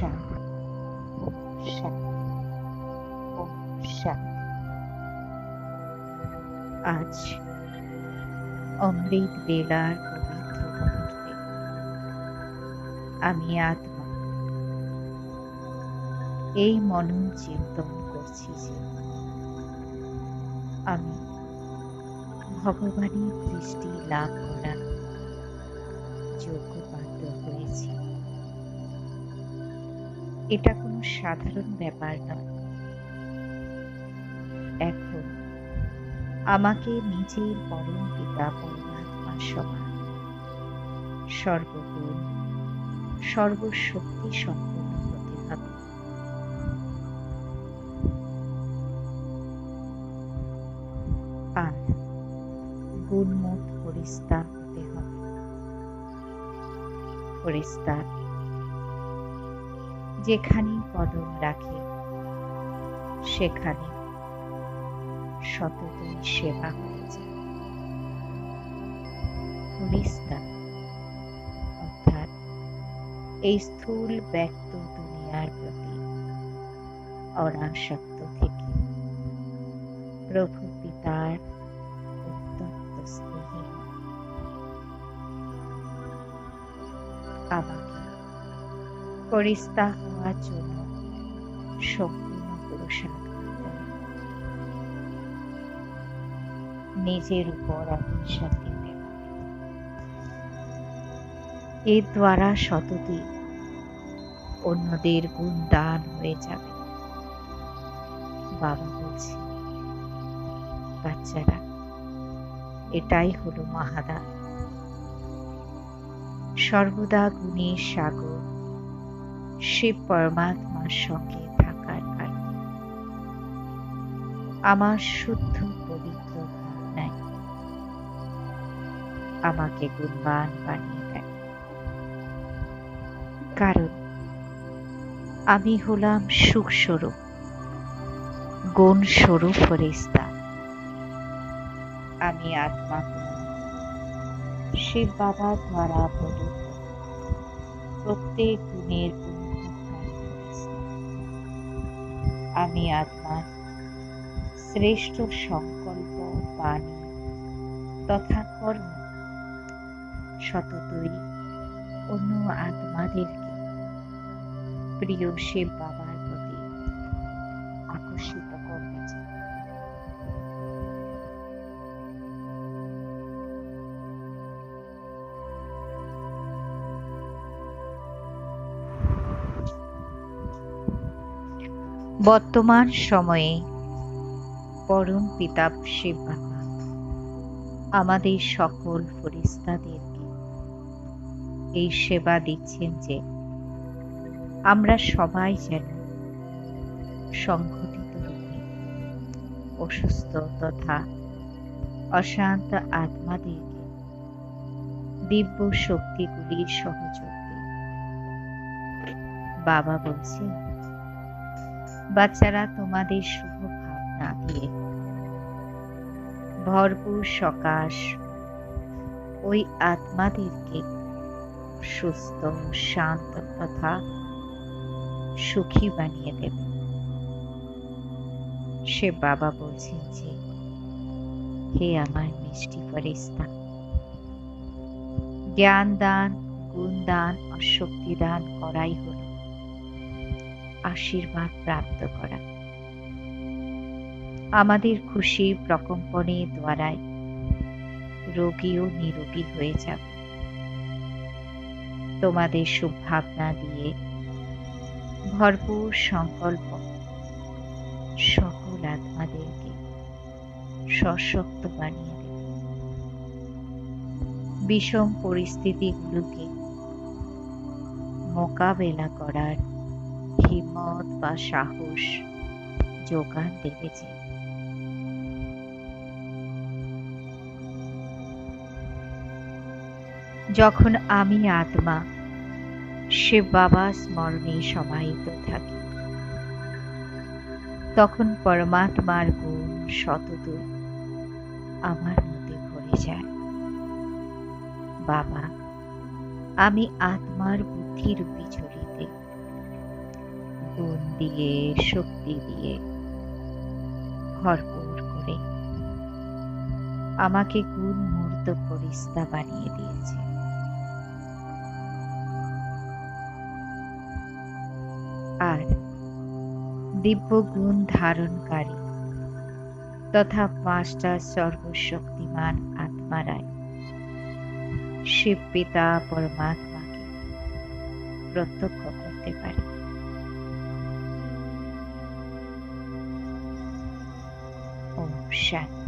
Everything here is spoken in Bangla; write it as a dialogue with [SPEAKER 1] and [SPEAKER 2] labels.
[SPEAKER 1] শান্তি শান্তি ওম আজ অমৃত বেলার আমি আত্মা। এই মনন চিন্তন করছি যে আমি ভগবানের দৃষ্টি লাভ করার যোগ্য পাত্র হয়েছি এটা কোনো সাধারণ ব্যাপার নয় এখন আমাকে নিজের পরম পিতা, পরমাত্মা সমান। সর্বগুণ, সর্বশক্তি সম্পন্ন হতে হবে আর গুণমত ফরিস্তা হতে হবে। ফরিস্তা যেখানে কদম রাখে, সেখানে সততই সেবা হয়ে যায়। অর্থাৎ এই স্থূল ব্যক্ত দুনিয়ার প্রতি অনাসক্ত থেকে প্রভু পিতার অত্যন্ত স্নেহে আমাকে ফরিস্তা হওয়ার জন্য সম্পূর্ণ পুরুষার্থ নিজের উপর অহিংসা দিতে এর দ্বারা সততি অন্যদের গুণ দান হয়ে যাবে। বাবা বলছে, বাচ্চারা, এটাই হলো মহাদান। সর্বদা গুণের সাগর শিব পরমাত্মার সঙ্গে থাকার কারণে। আমার শুদ্ধ পবিত্র ভাবনায় আমাকে গুণবান বানিয়ে দেয় কারণ আমি হলাম সুখ স্বরূপ গুণ স্বরূপ ফেরেশতা। আমি আত্মা শিব বাবার দ্বারা প্রত্যেক গুণের গুণভোগকারী আমি আত্মার শ্রেষ্ঠ সংকল্প বাণী তথা কর্ম সততই অন্য আত্মাদেরকে প্রিয় শিব বাবার বর্তমান সময়ে পরম পিতা শিব বাবা, আমাদের সকল ফরিস্তাদেরকে এই সেবা দিচ্ছেন যে আমরা সবাই যেন সংঘটিত রূপে অসুস্থ তথা অশান্ত আত্মাদেরকে দিব্য শক্তিগুলির সহযোগ বাবা বলছেন বাচ্চারা তোমাদের শুভ ভাবনা দিয়ে। ভরপুর সকাশ, ওই আত্মাদেরকে সুস্থ, শান্ত তথা সুখী বানিয়ে দেবে। সে বাবা বলছেন যে, হে আমার মিষ্টি ফেরেশতা জ্ঞান দান গুণ দান ও শক্তি দান করাই হল আশীর্বাদ প্রাপ্ত করা। আমাদের খুশি প্রকম্পনের দ্বারাই রোগীও নিরোগী হয়ে যাবে। তোমাদের শুভভাবনা দিয়ে ভরপুর সংকল্প সকল আত্মাদেরকে সশক্ত বানিয়ে দেবে। বিষম পরিস্থিতিগুলোকে মোকাবেলা করার হিম্মত বা সাহস যোগান দেবে যে। যখন আমি আত্মা শিব বাবা স্মরণে সমাহিত থাকি। তখন পরমাত্মার গুণ শতদূর আমার মধ্যে ভরে যায়। বাবা, আমি আত্মার বুদ্ধির ঝুলিতে গুণ দিয়ে, শক্তি দিয়ে ভরপুর করে আমাকে গুণ মূর্ত ফরিস্তা বানিয়ে দিয়েছে। আর দিব্য গুণ ধারণকারী তথা পাঁচটা সর্বশক্তিমান আত্মারায় শিব পিতা পরমাত্মাকে প্রত্যক্ষ করতে পারে। ওম